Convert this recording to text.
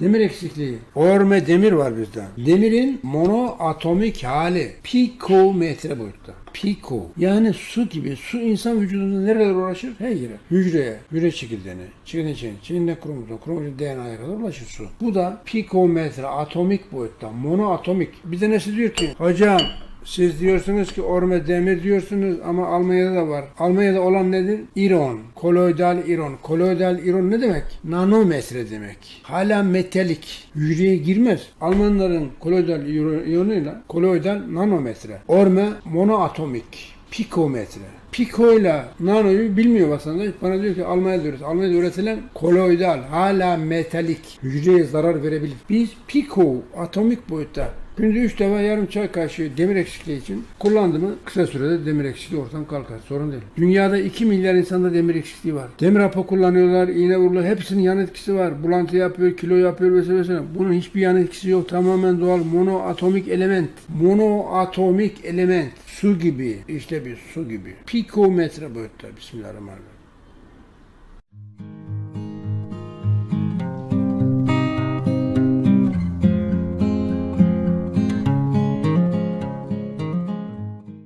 Demir eksikliği. Orme demir var bizde. Demirin monoatomik hali. Pikometre boyutta. Piko. Yani su gibi. Su insan vücudunda nerelere ulaşır? Her yere. Hücreye, hücre çekirdeğine, çekirdeğin içine, çekirdeğin kromozom, kromozom DNA'ya kadar ulaşır su. Bu da pikometre, atomik boyutta, monoatomik. Bir tanesi diyor ki, hocam siz diyorsunuz ki orme demir diyorsunuz ama Almanya'da da var. Almanya'da olan nedir? İron. Koloidal iron. Koloidal iron ne demek? Nanometre demek. Hala metalik. Hücreye girmez. Almanların koloidal iyonuyla koloidal nanometre. Orme monoatomik. Pikometre. Piko ile nanoyu bilmiyor vatandaş. Bana diyor ki Almanya'da üretilen, Almanya'da üretilen koloidal, hala metalik, hücreye zarar verebilir. Biz piko, atomik boyutta Günde 3 defa yarım çay kaşığı demir eksikliği için kullandı mı kısa sürede demir eksikliği ortadan kalkar. Sorun değil. Dünyada 2 milyar insanda demir eksikliği var. Demir hapı kullanıyorlar, iğne vuruluyor. Hepsinin yan etkisi var. Bulantı yapıyor, kilo yapıyor vesaire vesaire. Bunun hiçbir yan etkisi yok. Tamamen doğal monoatomik element. Monoatomik element. Su gibi. işte bir su gibi. Pikometre boyutta. Bismillahirrahmanirrahim.